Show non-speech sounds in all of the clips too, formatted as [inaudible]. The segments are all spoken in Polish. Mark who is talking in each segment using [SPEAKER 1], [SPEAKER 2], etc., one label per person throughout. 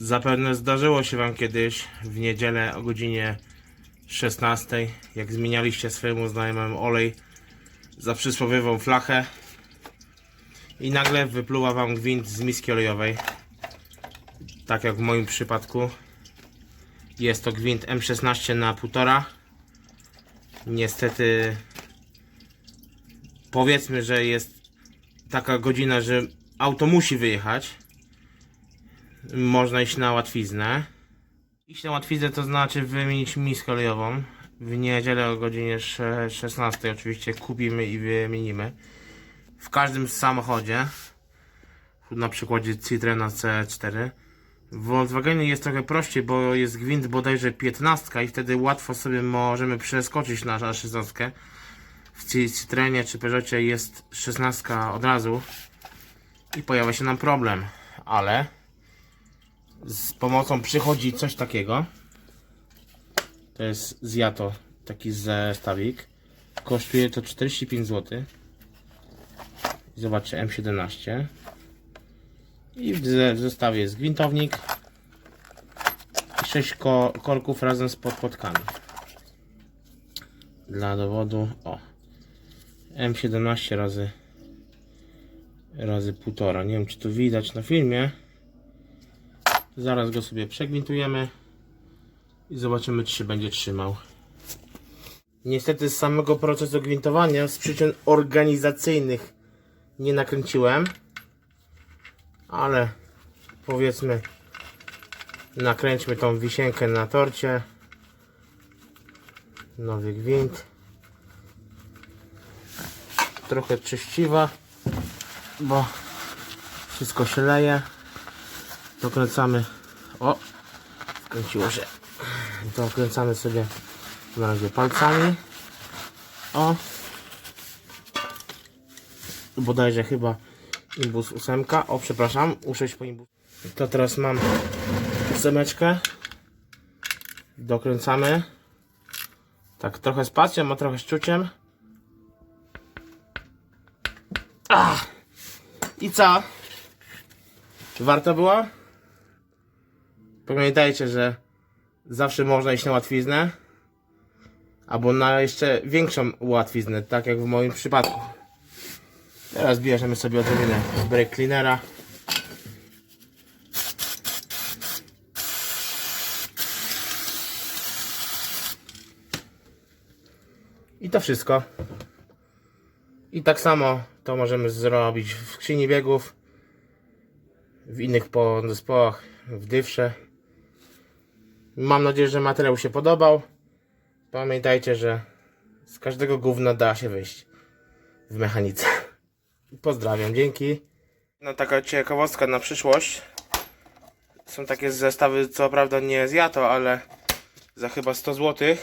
[SPEAKER 1] Zapewne zdarzyło się Wam kiedyś w niedzielę o godzinie 16, jak zmienialiście swojemu znajomemu olej za przysłowiową flachę i nagle wypluła Wam gwint z miski olejowej. Tak jak w moim przypadku. Jest to gwint M16 na 1,5. Niestety powiedzmy, że jest taka godzina, że auto musi wyjechać. Można iść na łatwiznę. Iść na łatwiznę to znaczy wymienić miskę olejową. W niedzielę o godzinie sze- 16 oczywiście kupimy i wymienimy. W każdym samochodzie. Na przykładzie Citroena C4. W Volkswagenie jest trochę prościej, bo jest gwint bodajże 15 i wtedy łatwo sobie możemy przeskoczyć na na 16. W Ci- Citroenie czy Peugeotie jest 16 od razu i pojawia się nam problem, ale z pomocą przychodzi coś takiego. To jest Zjato, taki zestawik. Kosztuje to 45 zł. Zobaczcie, M17. I w ze- w zestawie jest gwintownik i 6 ko korków razem z podpłotkami. Dla dowodu, o. M17 razy razy półtora. Nie wiem, czy to widać na filmie. Zaraz go sobie przegwintujemy i zobaczymy, czy się będzie trzymał. Niestety z samego procesu gwintowania z przyczyn organizacyjnych nie nakręciłem, ale powiedzmy nakręćmy tą wisienkę na torcie. Nowy gwint. Trochę czyściwa bo wszystko się leje. Dokręcamy. O! Kręciło się. Dokręcamy sobie na razie palcami. O! Bodajże chyba imbus 8. O, przepraszam, U6 po imbus. To teraz mam ósemeczkę. Dokręcamy. Tak, trochę z pasją, a trochę z czuciem. I co? Warto było? Pamiętajcie, że zawsze można iść na łatwiznę. Albo na jeszcze większą łatwiznę, tak jak w moim przypadku. Teraz bierzemy sobie odrobinę brake cleanera. I to wszystko. I tak samo to możemy zrobić w skrzyni biegów, w innych zespołach, w dywsze. Mam nadzieję, że materiał się podobał. Pamiętajcie, że z każdego gówna da się wyjść w mechanice. Pozdrawiam, dzięki. No taka ciekawostka na przyszłość. Są takie zestawy, co prawda nie z Jato, ale za chyba 100 zł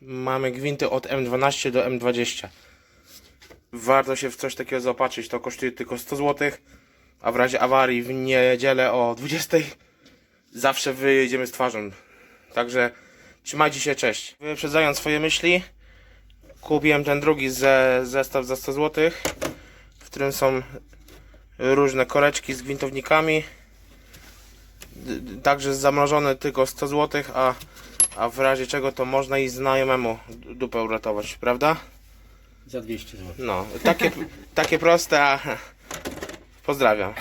[SPEAKER 1] mamy gwinty od M12 do M20 warto się w coś takiego zaopatrzyć. To kosztuje tylko 100 zł, a w razie awarii w niedzielę o 20 zawsze wyjedziemy z twarzą. Także trzymajcie się, cześć. Wyprzedzając swoje myśli, kupiłem ten drugi ze, zestaw za 100 zł, w którym są różne koreczki z gwintownikami. Także zamrożone tylko 100 zł, a, a w razie czego to można i znajomemu dupę uratować, prawda?
[SPEAKER 2] Za 200 zł.
[SPEAKER 1] No, takie, takie proste, a [laughs] pozdrawiam.